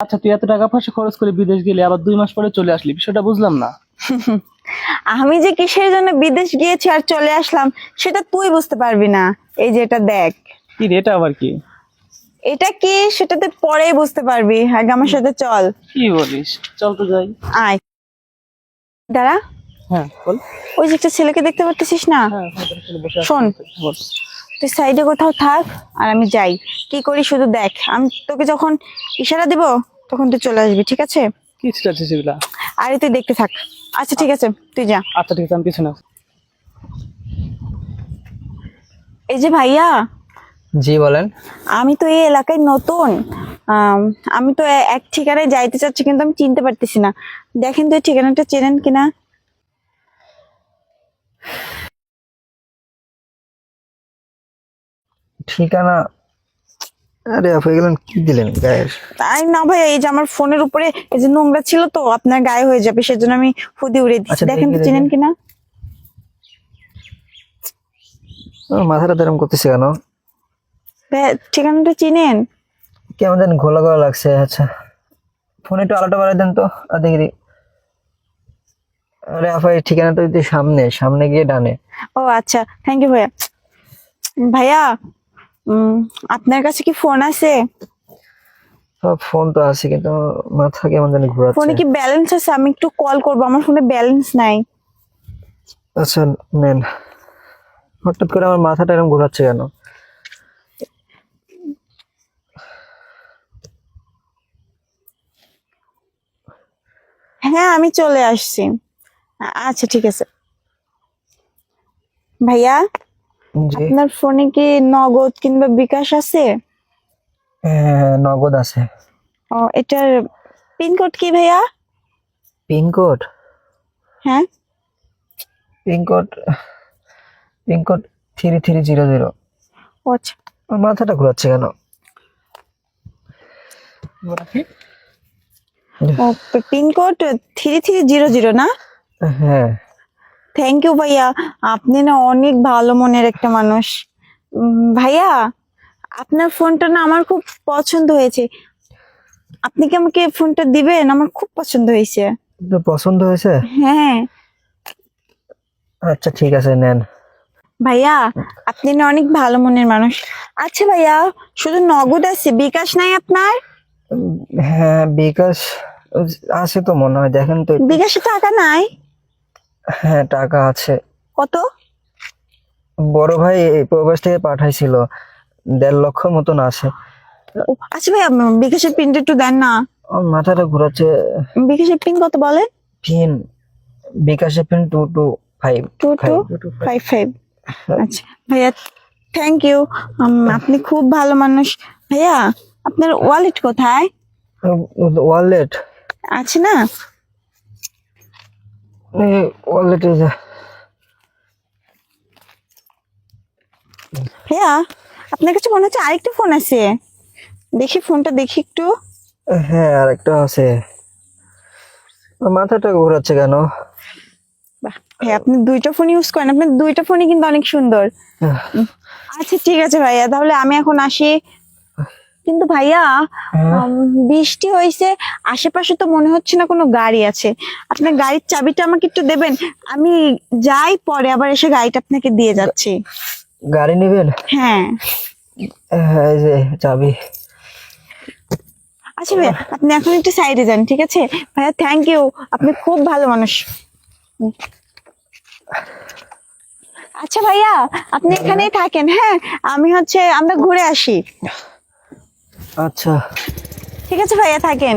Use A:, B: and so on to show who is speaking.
A: আচ্ছা তুই এত টাকা পয়সা খরচ করে বিদেশ গেলে আবার দুই মাস পরে চলে আসলি? বিষয়টা বুঝলাম না।
B: আমি যে কিসের জন্য বিদেশ গিয়েছি আর চলে আসলাম সেটা তুই বুঝতে পারবি না। এই যে এটা দেখ।
A: কি রে এটা আবার কি?
B: এটা কি? সেটা তুই পরেই বুঝতে পারবি। আগে আমার সাথে চল।
A: কি বলিস? চল তো যাই।
B: আয়। দাঁড়া।
A: হ্যাঁ বল।
B: ওই যে একটা ছেলেকে দেখতে পারতেছিস না?
A: হ্যাঁ আছি।
B: শোন। তুই সাইডে কোথাও থাক আর আমি যাই। কি করি শুধু দেখ। আমি তোকে যখন ইশারা দিব তখন তুই চলে আসবি ঠিক আছে?
A: কি
B: আরে তুই দেখতে থাক। আচ্ছা ঠিক আছে তুই যা।
A: আচ্ছা ঠিক আছে আমি পিছনে আছি।
B: এই যে ভাইয়া
C: জি বলেন।
B: আমি তো এই এলাকায় নতুন। আমি তো এক ঠিকানায় যাইতে চাচ্ছি কিন্তু আমি চিনতে পারতেছি না। দেখেন তো ঠিকানাটা চেনেন কিনা?
C: ঠিকানা আরে আপু গেলেন কি দিলেন গায়ের
B: তাই না ভাই এই যে আমার ফোনের উপরে এই যে নোংরা ছিল তো আপনার গায়ে হয়ে যাবে সেজন্য আমি ফুদি উড়ে দিচ্ছি।
C: আচ্ছা,
B: দেখেন তো চেনেন কিনা?
C: মাথাটা তেরম করতেছে কেন?
B: ঠিকানাটা চিনেন?
C: কেমন যেন ঘোলা ঘোলা লাগছে আচ্ছা। ফোনে একটু আলোটা বাড়াই দেন তো দেখি। আরে আপা এই ঠিকানাটা যদি সামনে সামনে গিয়ে ডানে।
B: ও আচ্ছা থ্যাংক ইউ ভাইয়া। ভাইয়া আপনার কাছে কি ফোন আছে?
C: ফোন তো আছে কিন্তু মাথা কেমন জানি
B: ফোনে
C: ঘোরাচ্ছে
B: কি ব্যালেন্স আছে? আমি একটু কল করব আমার ফোনে ব্যালেন্স নাই।
C: আচ্ছা নেন। হঠাৎ করে আমার মাথাটা এরকম ঘোরাচ্ছে কেন?
B: হ্যাঁ আমি চলে আসছি। আচ্ছা ঠিক আছে। ভাইয়া? আপনার ফোনে কি নগদ কিংবা বিকাশ আছে?
C: হ্যাঁ নগদ আছে।
B: ও এটার পিনকোড কি ভাইয়া?
C: পিনকোড
B: হ্যাঁ।
C: Pincode pincode three three zero zero.
B: ও আচ্ছা।
C: মাথাটা ঘোরাচ্ছে কেন?
B: ও pincode three three zero zero না?
C: হ্যাঁ।
B: থ্যাংক ইউ ভাইয়া। আপনি না অনেক ভালো মনের একটা মানুষ। ভাইয়া আপনার ফোনটা না আমার খুব পছন্দ হয়েছে। আপনি কি আমাকে ফোনটা দিবেন? আমার খুব পছন্দ হয়েছে।
C: পছন্দ হয়েছে?
B: হ্যাঁ।
C: আচ্ছা ঠিক আছে নেন।
B: ভাইয়া আপনি না অনেক ভালো মনের মানুষ। আচ্ছা ভাইয়া শুধু নগদ আছে বিকাশ নাই আপনার?
C: হ্যাঁ বিকাশ আছে তো মনে হয় দেখেন তো।
B: বিকাশে টাকা নাই?
C: হ্যাঁ টাকা আছে।
B: কত?
C: বড় ভাই এই প্রবাস থেকে পাঠাইছিল। দেড় লক্ষ মতন আছে।
B: আচ্ছা উম, বিকাশের পিনটা একটু দেন না।
C: মাথাটা ঘোরাচ্ছে।
B: বিকাশের পিন কত বলে
C: পিন বিকাশের pin two two five.
B: Two two five five. আচ্ছা ভাইয়া থ্যাংক ইউ আপনি খুব ভালো মানুষ। ভাইয়া আপনার ওয়ালেট কোথায়?
C: ওয়ালেট
B: আছে না?
C: ওয়ালেটে
B: ভাইয়া আপনার কাছে মনে হচ্ছে আরেকটা ফোন আছে। দেখি ফোনটা দেখি একটু।
C: হ্যাঁ আরেকটা আছে। মাথাটা ঘোরাচ্ছে কেন?
B: বাহ ভাইয়া আপনি দুইটা ফোন ইউজ করেন। আপনার দুইটা ফোনই কিন্তু অনেক সুন্দর। আচ্ছা ঠিক আছে ভাইয়া তাহলে আমি এখন আসি। কিন্তু ভাইয়া
C: হ্যাঁ।
B: বৃষ্টি হয়েছে আশেপাশে তো মনে হচ্ছে না কোনো গাড়ি আছে। আপনার গাড়ির চাবিটা আমাকে একটু দেবেন? আমি যাই পরে আবার এসে গাড়িটা আপনাকে দিয়ে যাচ্ছি।
C: গাড়ি নেবেন?
B: হ্যাঁ।
C: হ্যাঁ এই যে চাবি।
B: আচ্ছা ভাইয়া আপনি এখন একটু সাইডে যান ঠিক আছে? ভাইয়া থ্যাংক ইউ আপনি খুব ভালো মানুষ। আচ্ছা ভাইয়া আপনি এখানেই থাকেন হ্যাঁ? আমি হচ্ছে আমরা ঘুরে আসি।
C: আচ্ছা।
B: ঠিক আছে ভাইয়া থাকেন।